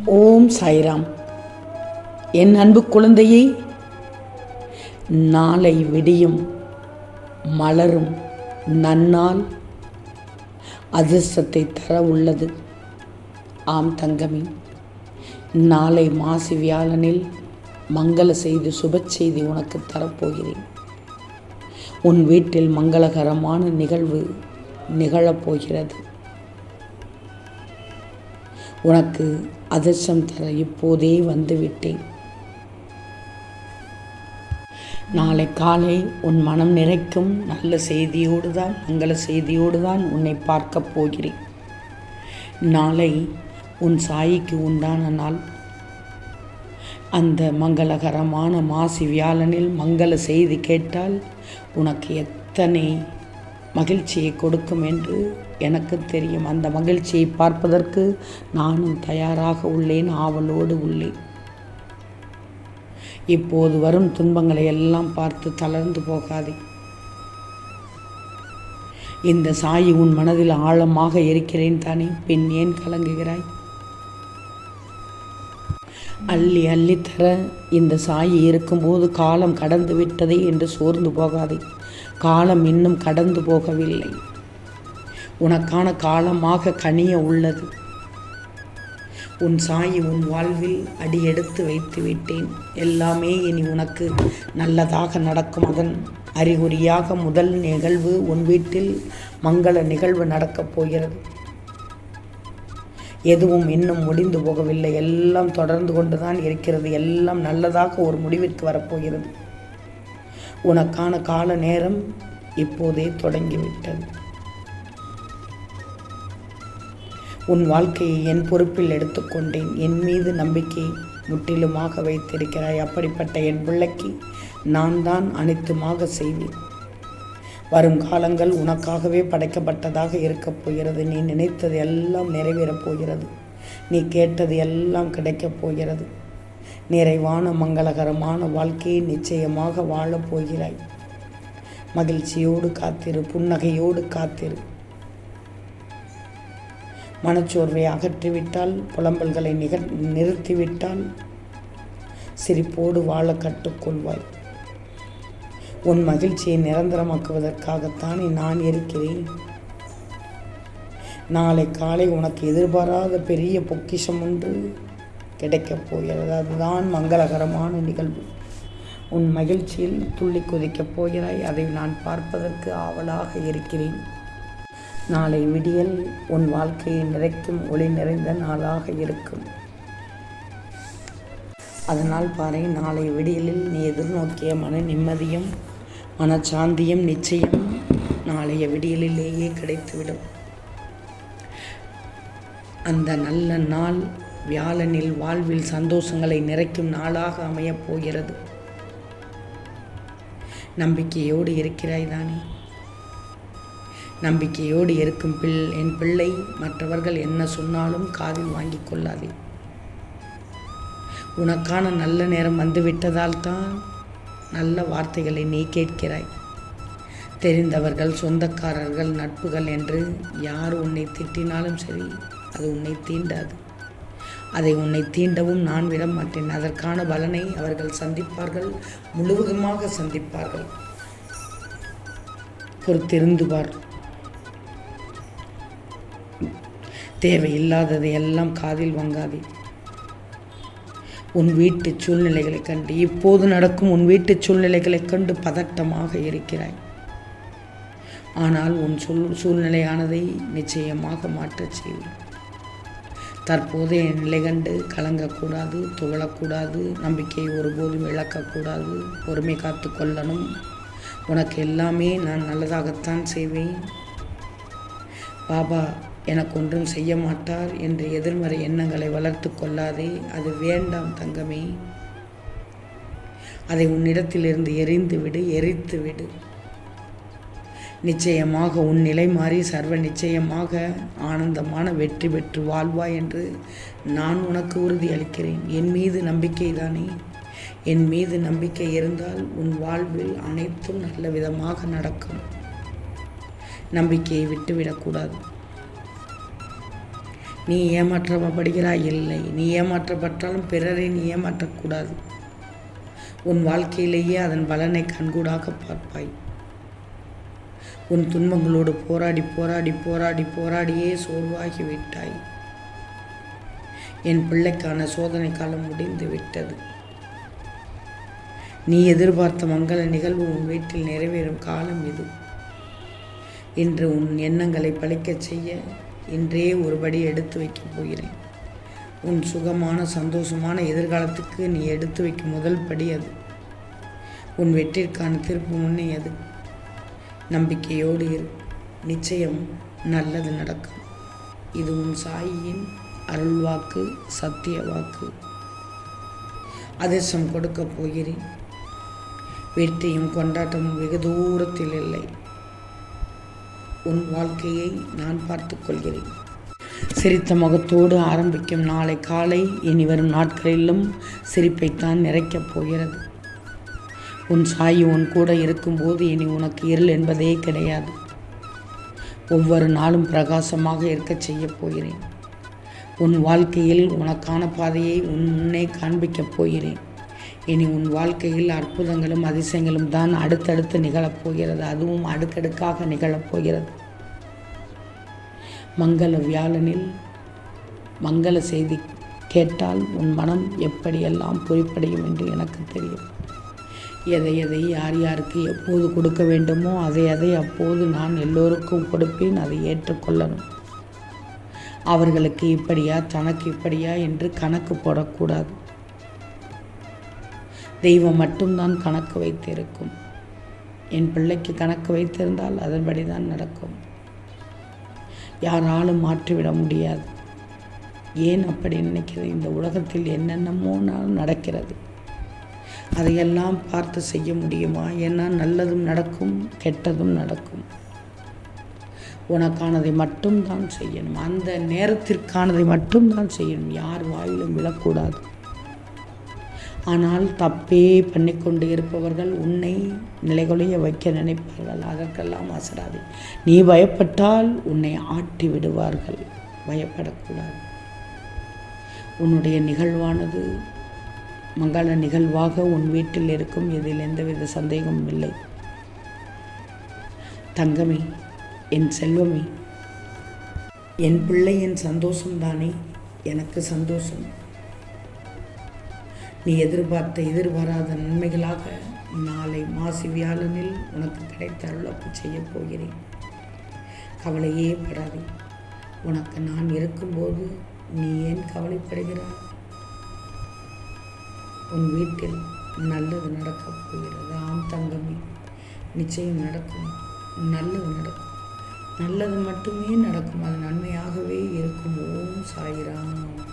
ஓம் சாய்ராம். என் அன்பு குழந்தையே நாளை விடியும் மலரும் நன்னால் அதிர்ஷ்டத்தை தர உள்ளது. ஆம் தங்கமி நாளை மாசி வியாழனில் மங்கள செய்தி சுப செய்தி உனக்கு தரப்போகிறேன். உன் வீட்டில் மங்களகரமான நிகழ்வு நிகழப்போகிறது உனக்கு அதிர்ஷ்டம் தர இப்போதே வந்துவிட்டேன் நாளை காலை உன் மனம் நிறைக்கும் நல்ல செய்தியோடு தான் மங்கள செய்தியோடு தான் உன்னை பார்க்கப் போகிறேன். நாளை உன் சாயிக்கு உண்டான நாள். அந்த மங்களகரமான மாசி வியாழனில் மங்கள செய்தி கேட்டால் உனக்கு எத்தனை மகிழ்ச்சியை கொடுக்கும் என்று எனக்கு தெரியும். அந்த மகிழ்ச்சியை பார்ப்பதற்கு நானும் தயாராக உள்ளேன் ஆவலோடு உள்ளேன். இப்போது வரும் துன்பங்களை எல்லாம் பார்த்து தளர்ந்து போகாதே. இந்த சாயி உன் மனதில் ஆழமாக இருக்கிறேன் தானே பின் ஏன் கலங்குகிறாய்? அள்ளி அள்ளி தர இந்த சாயி இருக்கும்போது காலம் கடந்து விட்டதே என்று சோர்ந்து போகாதே. காலம் இன்னும் கடந்து போகவில்லை. உனக்கான காலமாக கனிய உள்ளது. உன் சாயி உன் வாழ்வில் அடியெடுத்து வைத்து விட்டேன். எல்லாமே இனி உனக்கு நல்லதாக நடக்கும். அதன் அறிகுறியாக முதல் நிகழ்வு உன் வீட்டில் மங்கள நிகழ்வு நடக்கப் போகிறது. எதுவும் இன்னும் முடிந்து போகவில்லை. எல்லாம் தொடர்ந்து கொண்டுதான் இருக்கிறது. எல்லாம் நல்லதாக ஒரு முடிவிற்கு வரப்போகிறது. உனக்கான கால நேரம் இப்போதே தொடங்கிவிட்டது. உன் வாழ்க்கையை என் பொறுப்பில் எடுத்துக்கொண்டேன். என் மீது நம்பிக்கை முற்றிலுமாக வைத்திருக்கிறாய். அப்படிப்பட்ட என் பிள்ளைக்கு நான் தான் அனைத்துமாக செய்வேன். வரும் காலங்கள் உனக்காகவே படைக்கப்பட்டதாக இருக்கப் போகிறது. நீ நினைத்தது எல்லாம் நிறைவேறப் போகிறது. நீ கேட்டது எல்லாம் கிடைக்கப் போகிறது. நிறைவான மங்களகரமான வாழ்க்கையை நிச்சயமாக வாழப் போகிறாய். மகிழ்ச்சியோடு காத்திரு புன்னகையோடு காத்திரு. மனச்சோர்வை அகற்றிவிட்டால் புலம்பல்களை நிகழ் நிறுத்திவிட்டால் சிரிப்போடு வாழ கற்றுக்கொள்வாய். உன் மகிழ்ச்சியை நிரந்தரமாக்குவதற்காகத்தானே நான் இருக்கிறேன். நாளை காலை உனக்கு எதிர்பாராத பெரிய பொக்கிஷம் ஒன்று கிடைக்கப் போகிறது அதுதான் மங்களகரமான நிகழ்வு. உன் மகிழ்ச்சியில் துள்ளி குதிக்கப் போகிறாய். அதை நான் பார்ப்பதற்கு ஆவலாக இருக்கிறேன். நாளை விடியல் உன் வாழ்க்கையை நிறைக்கும் ஒளி நிறைந்த நாளாக இருக்கும். அதனால் பாரு நாளை விடியலில் நீ எதிர்நோக்கிய மன நிம்மதியும் மனச்சாந்தியும் நிச்சயம் நாளைய விடியலிலேயே கிடைத்துவிடும். அந்த நல்ல நாள் வியாழனில் வாழ்வில் சந்தோஷங்களை நிறைக்கும் நாளாக அமையப் போகிறது. நம்பிக்கையோடு இருக்கிறாய் தானே? நம்பிக்கையோடு இருக்கும் பிள் என் பிள்ளை மற்றவர்கள் என்ன சொன்னாலும் காதில் வாங்கி கொள்ளாதே. உனக்கான நல்ல நேரம் வந்துவிட்டதால் தான் நல்ல வார்த்தைகளை நீ கேட்கிறாய். தெரிந்தவர்கள் சொந்தக்காரர்கள் நட்புகள் என்று யார் உன்னை திட்டினாலும் சரி அது உன்னை தீண்டாது. அதை உன்னை தீண்டவும் நான் விட மாட்டேன். அதற்கான பலனை அவர்கள் சந்திப்பார்கள் முழுவதுமாக சந்திப்பார்கள். பொறுத்திருந்து பார். தேவையில்லாதது எல்லாம் காதில் வாங்காதே. உன் வீட்டு சூழ்நிலைகளைக் கண்டு இப்போது நடக்கும் உன் வீட்டு சூழ்நிலைகளைக் கண்டு பதட்டமாக இருக்கிறாய். ஆனால் உன் சொல் சூழ்நிலையானதை நிச்சயமாக மாற்றச் செய்வேன் தற்போதைய நிலை கண்டு கலங்கக்கூடாது துவளக்கூடாது நம்பிக்கையை ஒருபோதும் இழக்கக்கூடாது பொறுமை காத்து கொள்ளணும். உனக்கு எல்லாமே நான் நல்லதாகத்தான் செய்வேன். பாபா எனக்கு ஒன்றும் செய்ய மாட்டார் என்று எதிர்மறை எண்ணங்களை வளர்த்து கொள்ளாதே அது வேண்டாம் தங்கமே. அதை உன்னிடத்திலிருந்து எரிந்து விடு எரித்து விடு நிச்சயமாக உன் நிலை மாறி சர்வ நிச்சயமாக ஆனந்தமான வெற்றி பெற்று வாழ்வாய் என்று நான் உனக்கு உறுதி அளிக்கிறேன். என் மீது நம்பிக்கை தானே. என் மீது நம்பிக்கை இருந்தால் உன் வாழ்வில் அனைத்தும் நல்ல விதமாக நடக்கும். நம்பிக்கையை விட்டுவிடக்கூடாது நீ ஏமாற்றப்படுகிறாய் இல்லை. நீ ஏமாற்றப்பட்டாலும் பிறரை நீ ஏமாற்றக்கூடாது. உன் வாழ்க்கையிலேயே அதன் பலனை கண்கூடாக பார்ப்பாய். உன் துன்பங்களோடு போராடி போராடி போராடி போராடியே சோர்வாகி விட்டாய். என் பிள்ளைக்கான சோதனை காலம் முடிந்து விட்டது. நீ எதிர்பார்த்த மங்கள நிகழ்வு உன் வீட்டில் நிறைவேறும் காலம் இது. இன்று உன் எண்ணங்களை பழிக்கச் செய்ய இன்றே ஒருபடி எடுத்து வைக்கப் போகிறேன். உன் சுகமான சந்தோஷமான எதிர்காலத்துக்கு நீ எடுத்து வைக்கும் முதல் படி அது. உன் வெற்றிற்கான திருப்பு முன்னே அது. நம்பிக்கையோடு இரு. நிச்சயம் நல்லது நடக்கும். இது உன் சாயியின் அருள்வாக்கு சத்திய வாக்கு. அதிர்ஷ்டம் கொடுக்கப் போகிறேன். வெற்றியும் கொண்டாட்டமும் வெகு தூரத்தில் இல்லை. உன் வாழ்க்கையை நான் பார்த்து கொள்கிறேன். சிரித்த முகத்தோடு ஆரம்பிக்கும் நாளை காலை இனி வரும் நாட்களிலும் சிரிப்பைத்தான் நிறைக்கப் போகிறது. உன் சாயி உன் கூட இருக்கும்போது இனி உனக்கு இருள் என்பதே கிடையாது. ஒவ்வொரு நாளும் பிரகாசமாக இருக்கச் செய்யப் போகிறேன். உன் வாழ்க்கையில் உனக்கான பாதையை உன் முன்னே காண்பிக்கப் போகிறேன். இனி உன் வாழ்க்கையில் அற்புதங்களும் அதிசயங்களும் தான் அடுத்தடுத்து நிகழப்போகிறது. அதுவும் அடுக்கடுக்காக நிகழப்போகிறது. மங்கள வியாழனில் மங்கள செய்தி கேட்டால் உன் மனம் எப்படியெல்லாம் பொறிப்படையும் என்று எனக்கு தெரியும். எதை எதை யார் யாருக்கு எப்போது கொடுக்க வேண்டுமோ அதை அதை அப்போது நான் எல்லோருக்கும் கொடுப்பேன் அதை ஏற்றுக்கொள்ளணும். அவர்களுக்கு இப்படியா தனக்கு இப்படியா என்று கணக்கு போடக்கூடாது. தெய்வம் மட்டும்தான் கணக்கு வைத்திருக்கும். என் பிள்ளைக்கு கணக்கு வைத்திருந்தால் அதன்படி தான் நடக்கும். யாராலும் மாற்றிவிட முடியாது. ஏன் அப்படி நினைக்கிறது? இந்த உலகத்தில் என்னென்னமோ நடக்கிறது. அதையெல்லாம் பார்த்து செய்ய முடியுமா? ஏன்னா நல்லதும் நடக்கும் கெட்டதும் நடக்கும். உனக்கானதை மட்டும்தான் செய்யணும். அந்த நேரத்திற்கானதை மட்டும்தான் செய்யணும். யார் வாயிலும் விழக்கூடாது. ஆனால் தப்பே பண்ணிக்கொண்டு இருப்பவர்கள் உன்னை நிலைகொலைய வைக்க நினைப்பார்கள். அதற்கெல்லாம் அசராது நீ பயப்பட்டால் உன்னை ஆட்டி விடுவார்கள். பயப்படக்கூடாது. உன்னுடைய நிகழ்வானது மங்கள நிகழ்வாக உன் வீட்டில் இருக்கும். இதில் எந்தவித சந்தேகமும் இல்லை. தங்கமே என் செல்வமே என் பிள்ளை என் சந்தோஷம்தானே எனக்கு சந்தோஷம். நீ எதிர்பார்த்த எதிர்பாராத நன்மைகளாக நாளை மாசி வியாழனில் உனக்கு கிடைத்த அருளப்பு செய்யப் போகிறேன். கவலையே படாதே. உனக்கு நான் இருக்கும்போது நீ ஏன் கவலைப்படுகிறாய்? உன் வீட்டில் நல்லது நடக்கப் போகிறது. ஆம் தங்கமே நிச்சயம் நடக்கும். நல்லது நடக்கும். நல்லது மட்டுமே நடக்கும். அது நன்மையாகவே இருக்கும். ஓம் சாயிராம்.